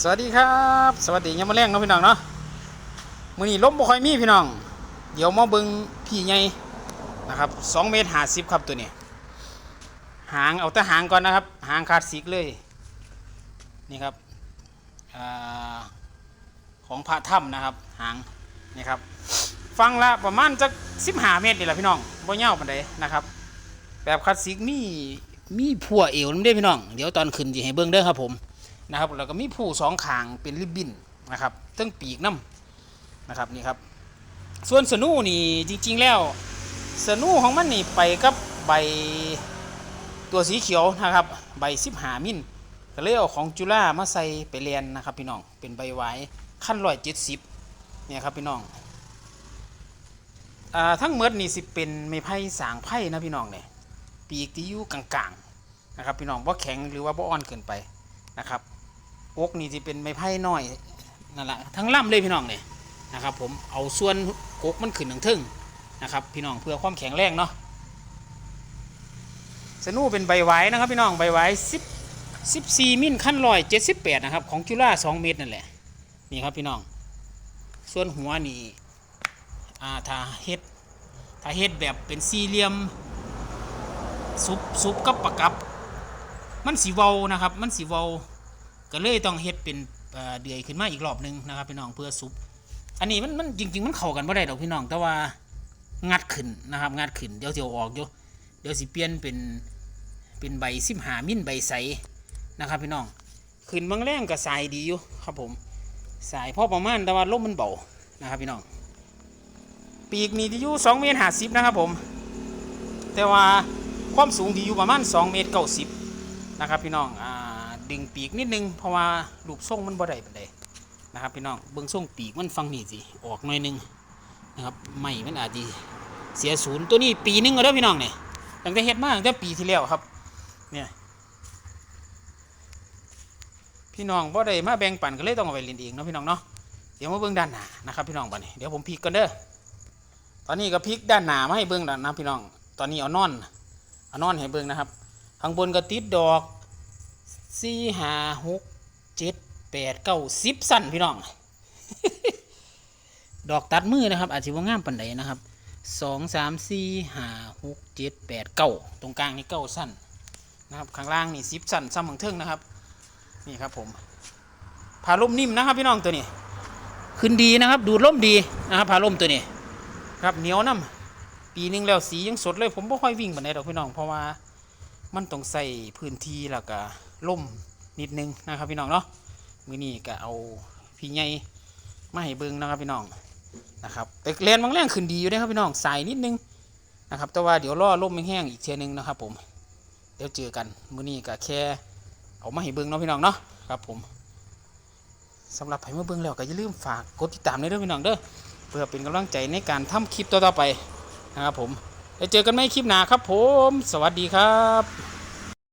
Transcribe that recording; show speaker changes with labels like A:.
A: สวัสดีครับ สวัสดียามมาแรงเนาะพี่น้องเนาะมื้อนี้ลมบ่ค่อยมีพี่น้อง เดี๋ยวมาเบิ่งพี่ใหญ่นะครับ2เมตร50ครับตัวนี้ หางเอาแต่หางก่อนนะครับ หางคลาสสิกเลย นี่ครับอของพระถ้ำนะครับ หางนี่ครับ ฟังละประมาณจัก15เมตรนี่แหละพี่น้องบ่ยาปานใดนะครับ แบบคลาสสิกมีมีผัวเอวนำเด้พี่น้อง เดี๋ยวตอนขึ้นสิให้เบิ่งเด้อครับผม นะครับแล้วก็มีผู้สองขางเป็นริบบิ้นนะครับตั้งปีกน้ำนะครับนี่ครับ ส่วนสนูนี่จริง ๆ แล้วสนูของมันนี่ไปกับใบตัวสีเขียวนะครับใบสิบหามิลก็เลยเอาของจุฬามาใส่ไปเรียนนะครับพี่น้องเป็นใบไว้ขั้นร้อยเจ็ดสิบเนี่ยครับพี่น้องอทั้งเมดนี่สิเป็นไม้ไผ่สางไผ่นะพี่น้องเนี่ยปีกที่อยู่กลางๆนะครับพี่น้องว่าแข็งหรือว่าบ่อ่อนเกินไปนะครับ อกนี่ที่เป็นไม้ไผ่น้อยนั่นแหละทั้งล่ำเลยพี่น้องเนี่ยนะครับ ผมเอาส่วนอกมันขึ้นถึงทึ่งนะครับ พี่น้องเพื่อความแข็งแรงเนาะสนูเป็นใบไว้นะครับพี่น้องใบไว้สิบสิบสี่มิลขั้นลอยเจ็ดสิบแปดนะครับของจุฬาสองเมตรนั่นแหละนี่ครับพี่น้อง ส่วนหัวนี่อ่าถ้าเฮ็ดถ้าเฮ็ดแบบเป็นสี่เหลี่ยมซุปซุปกับปากกับ มันสีเวานะครับ มันสีเวา ก็เลยต้องเฮ็ดเป็นเดือยขึ้นมาอีกรอบหนึงนะครับพี่น้องเพื่อซุป อันนี้มันมันจริง ๆ มันเข้ากันบ่ได้ดอกพี่น้องแต่ว่างัดขึ้นนะครับงัดขึ้นเดี๋ยวสิเอาออกอยู่เดี๋ยวสิเปลี่ยนเป็นเป็นใบสิบหามิลใบใสนะครับพี่น้องขึ้นบางแรงกับสายดีอยู่ครับผมสายพอประมาณแต่ว่าลมมันเบานะครับพี่น้องปีกนี่ที่อยู่สองเมตรห้าสิบนะครับผม แต่ว่าความสูงที่อยู่ประมาณสองเมตรเก้าสิบนะครับพี่น้องอ่า ดึงปีกนิดนึงเพราะว่ารูปทรงมันบ่ได้ปานใดนะครับพี่น้องเบื้องทรงปีกมันฟังนี่สิออกหน่อยนึงนะครับไม่มันอาจจะเสียศูนย์ตัวนี้ปีหนึงก็ได้อพี่น้องเนี่ยตั้งแต่เฮ็ดมาตั้งแต่ปีที่แล้วครับเนี่ยพี่น้องบ่ได้มาแบ่งปันก็เลยต้องเอาไปเรียนเองเนาะพี่น้องเนาะเดี๋ยวมาเบิ่งด้านหน้านะครับพี่น้องบัดนี้เดี๋ยวผมพลิกกันเด้อตอนนี้ก็พลิกด้านหน้ามาให้เบิ่งแล้วนนะพี่น้อง ตอนนี้เอานอนเอานอนให้เบิ่งนะครับข้างบนก็ติดดอก สี่ห้าหกเจ็ดแปดเก้าสิบสั้นพี่น้อง ดอกตัดมือนะครับ อาจจะว่างามปันใดนะครับสองสามสี่ห้าหกเจ็ดแปดเก้าตรงกลางนี่เก้าสั้นนะครับ ข้างล่างนี่สิบสั้นซ้ำของเทิงนะครับ นี่ครับผมผ่าลมนิ่มนะครับพี่น้องตัวนี้ขึ้นดีนะครับ ดูดลมดีนะครับผ่าลมตัวนี้ ครับเหนียวน้ำปีหนึงแล้วสียังสดเลย ผมไม่ค่อยวิ่งปันใดดอกพี่น้องเพราะว่ามันต้องใส่พื้นที่แล้วก็ ล่มนิดนึงนะครับพี่น้องเนาะมือนี้ก็เอาพี่ใหญ่มาให้เบิ่งนะครับพี่น้องนะครับแต่แลนบางแรงขึ้นดีอยู่นะครับพี่น้องใส่นิดนึงนะครับแต่ว่าเดี๋ยวรอล่มแห้งอีกเทียนึงนะครับผมเดี๋ยวเจอกันมือนี้ก็แค่เอามาให้เบิ่งเนาะพี่น้องเนาะครับผมสำหรับใครมาเบิ่งแล้วก็อย่าลืมฝากกดติดตามด้วยเด้อพี่น้องเด้อเพื่อเป็นกำลังใจในการทำคลิปต่อๆไปนะครับผมแล้วเจอกันไหมคลิปหน้าครับผม สวัสดีครับ